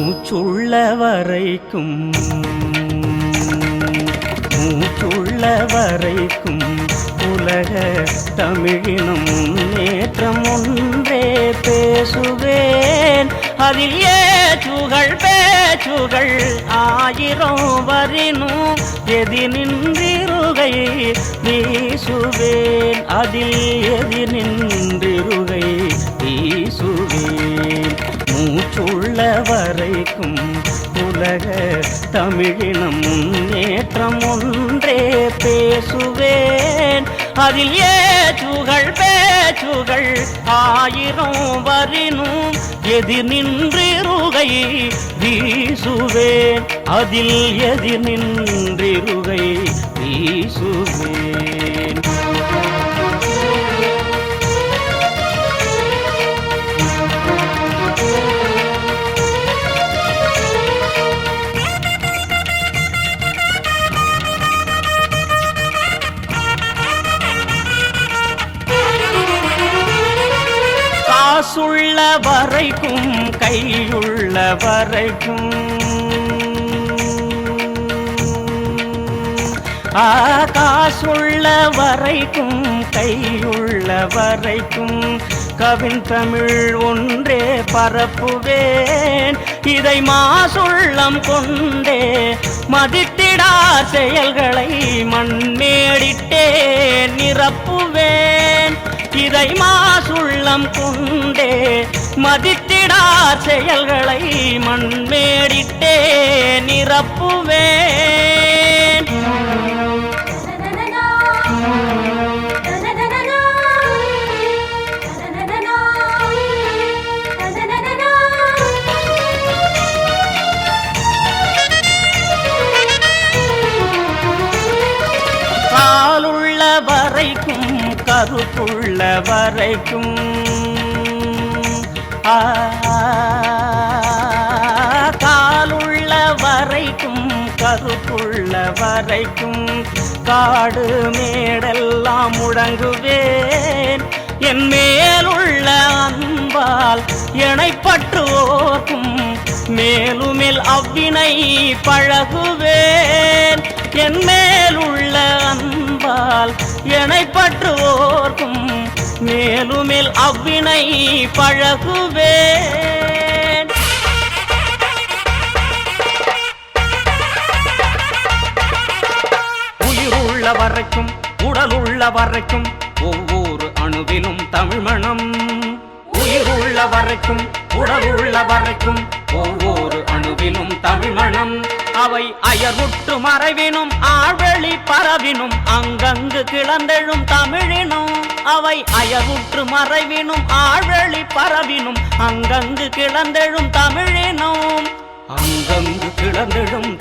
மூச்சுள்ள வரைக்கும் மூச்சுள்ள வரைக்கும் உலக தமிழினும் முன்னேற்றம் ஒன்றே பேசுவேன். அதில் ஏச்சுகள் பேச்சுகள் ஆயிரம் வரினும் எதி நின்றிருகை வீசுவேன். அதில் எதி நின்றிருகை உள்ள வரைக்கும் உலக தமிழினம் முன்னேற்றம் ஒன்றே பேசுவேன். அதில் ஏற்றுகள் பேச்சுகள் ஆயிரம் வரினும் எதிர் நின்றிருகை வீசுவேன். அதில் எதிர் நின்றிருகை வீசுவேன். காசுள்ள வரைக்கும் கையுள்ள வரைக்கும். காசுள்ள வரைக்கும் கையுள்ள வரைக்கும். கவின் தமிழ் ஒன்றே பரப்புவேன். இதை மாசுள்ளம் கொண்டே மதித்திடா செயல்களை மண்மேடிட்டே நிரப்புவேன். இதை மாசுள்ளம் கொண்டே மதித்திடா செயல்களை மண்மேடிட்டே நிரப்புவே கருப்புள்ள வரைக்கும். காலுள்ள வரைக்கும் கருப்புள்ள வரைக்கும். காடு மேடெல்லாம் முடங்குவேன். என் மேலுள்ள அன்பால் இணைப்பற்றுவோர்க்கும் மேலுமேல் அவ்வினை பழகுவேன். என் மேலுள்ள அன்பால் இணைப்பற்றுவோர்க்கும் மேலுமேல் அவ்வினை பழகுவே உயிருள்ள வரைக்கும் உள்ள வரைக்கும் ஒவ்வொரு அணுவிலும் தமிழ் மணம். உயிருள்ள வரைக்கும் உடல் உள்ள வரைக்கும் ஒவ்வொரு அணுவிலும் தமிழ் மணம். அவை அயர்வுற்று மறைவினும் ஆழ் பரவினும் அங்கங்கு கிளந்தெழும் தமிழினும் அவை அயவுற்று மறைவினும் ஆழ்வழி பரவினும் அங்கங்கு கிளந்தெழும் தமிழினும். அங்கங்கு கிளந்தெழும்